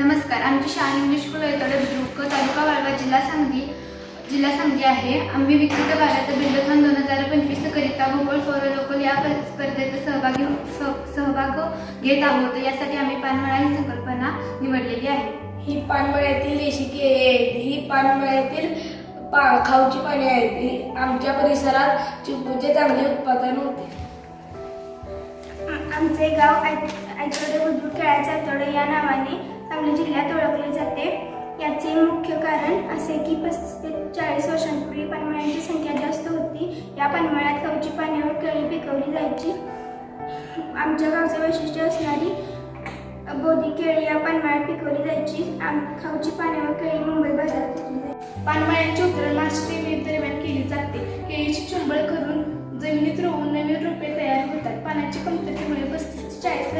नमस्कार. आमची शाळा इंग्लिश स्कूल येतोडे तालुका वाळवा जिल्हा सांगली जिल्हा सांगली आहे. आम्ही विकसित भारत बिल्डथॉन दोन हजार पंचवीस करिता भूगोल सौर लोकल या स्पर्धेत सहभागी हो- सहभाग घेत आहोत. यासाठी आम्ही पानमळा ही संकल्पना निवडलेली आहे. ही पानमळ्यातील रेशिकी आहेत. ही पानमळ्यातील पा खाऊची पाने आहेत. ही आमच्या परिसरात चिंकूचे चांगले उत्पादन होते. आमचे गाव आयतोडे बुद्रुक खेळाचे आयतोडे या नावाने सांगली जिल्ह्यात ओळखले जाते. याचे मुख्य कारण असे की पस्तीस ते चाळीस वर्षांपूर्वी पानमळ्यांची संख्या जास्त होती. या पानमळ्यात खाऊची पाण्यावर केळी पिकवली जायची. आमच्या गावचे वैशिष्ट्य असणारी बोधी केळी या पानमळ्यात पिकवली जायची. आम खाऊची पाण्यावर केळी मुंबई बाजारात विकली जायची. पानमळ्यांची उतरण मार्च दरम्यान केली जाते. केळीची चुंबळ करून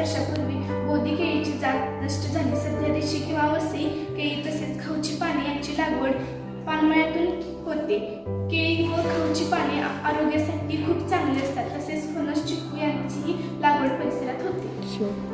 वर्षापूर्वी बोधी केळीची जात नष्ट झाली. सध्या देशी किंवा वसई केळी तसेच खाऊची पाने यांची लागवड पानमळ्यातून होते. केळी व खाऊची पाने आरोग्यासाठी खूप चांगली असतात. तसेच फणस चिकू यांचीही लागवड परिसरात होते.